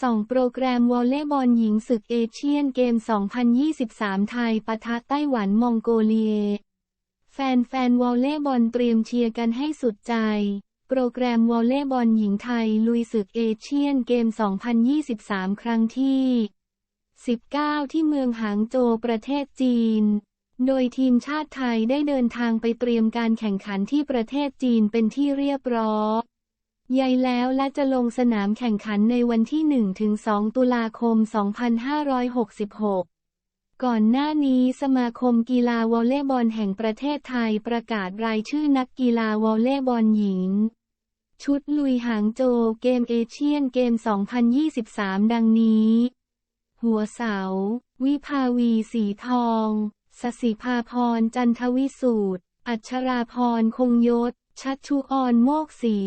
ส่องโปรแกรมวอลเลย์บอลหญิงศึกเอเชียนเกม 2023 ไทยปะทะไต้หวันมองโกเลีย แฟนๆวอลเลย์บอลเตรียมเชียร์กันให้สุดใจ โปรแกรมวอลเลย์บอลหญิงไทยลุยศึกเอเชียนเกม 2023 ครั้งที่ 19 ที่เมืองหางโจวประเทศจีน โดยทีมชาติไทยได้เดินทางไปเตรียมการแข่งขันที่ประเทศจีนเป็นที่เรียบร้อย ใยแล้วและจะลงสนามแข่งขันในวันที่ 1-2 ตุลาคม 2566ก่อนหน้านี้สมาคมกีฬาวอลเลย์บอลแห่งประเทศไทยประกาศรายชื่อนักกีฬาวอลเลย์บอลหญิง ชุดลุยหางโจเกมเอเชียนเกม 2023 ดังนี้ หัวเสา วิภาวีสีทองสสิภาพรจันทวิสูตร อัชราพรคงยศ ชัชชุออนโมกศรี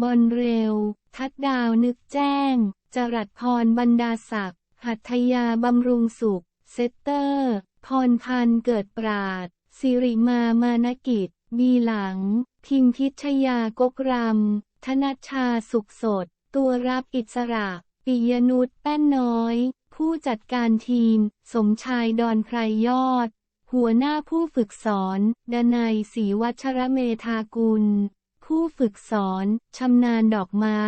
บอลเร็ว ทัดดาวนึกแจ้ง จรัดพรบรรดาศักดิ์หัตยาบำรุงสุข เซตเตอร์ พรพันเกิดปราด สิริมามานกิจ บีหลัง พิมพิชยากกรำธนชาสุขสด ตัวรับอิสระ ปิยนุชแป้นน้อย ผู้จัดการทีม สมชายดอนไพรยอด หัวหน้าผู้ฝึกสอน ดนัยศรีวัชรเมธากุล ฝึกสอน ชำนาญดอกไม้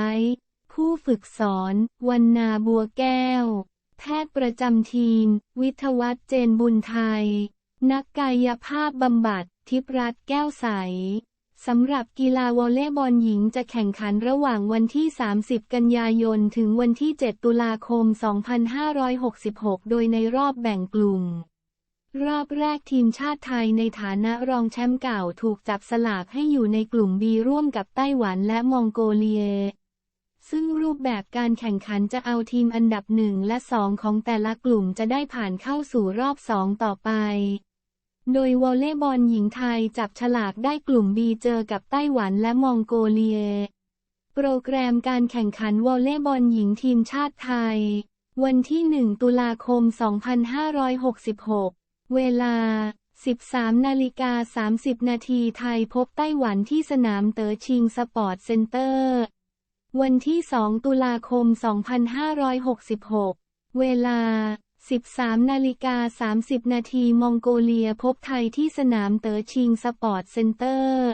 ผู้ฝึกสอนวันนาบัวแก้ว แพทย์ประจำทีม วิทวัฒน์เจนบุญไทย นักกายภาพบำบัด ทิพรัตน์แก้วใสสำหรับกีฬาวอลเลย์บอลหญิงจะแข่งขันระหว่างวันที่ 30 กันยายน ถึงวันที่ 7 ตุลาคม 2566 โดยในรอบแบ่งกลุ่ม รอบแรกทีมชาติไทยในฐานะรองแชมป์เก่าถูกจับสลากให้อยู่ในกลุ่มบีร่วมกับไต้หวันและมองโกเลีย ซึ่งรูปแบบการแข่งขันจะเอาทีมอันดับหนึ่งและสองของแต่ละกลุ่มจะได้ผ่านเข้าสู่รอบสองต่อไป โดยวอลเลย์บอลหญิงไทยจับฉลากได้กลุ่มบีเจอกับไต้หวันและมองโกเลีย โปรแกรมการแข่งขันวอลเลย์บอลหญิงทีมชาติไทย วันที่ 1 ตุลาคม 2566 เวลา 13 นาฬิกา 30 นาทีไทยพบไต้หวันที่สนามเต๋อชิงสปอร์ตเซ็นเตอร์ วันที่ 2 ตุลาคม 2566 เวลา 13 นาฬิกา 30 นาทีมองโกเลียพบไทยที่สนามเต๋อชิงสปอร์ตเซ็นเตอร์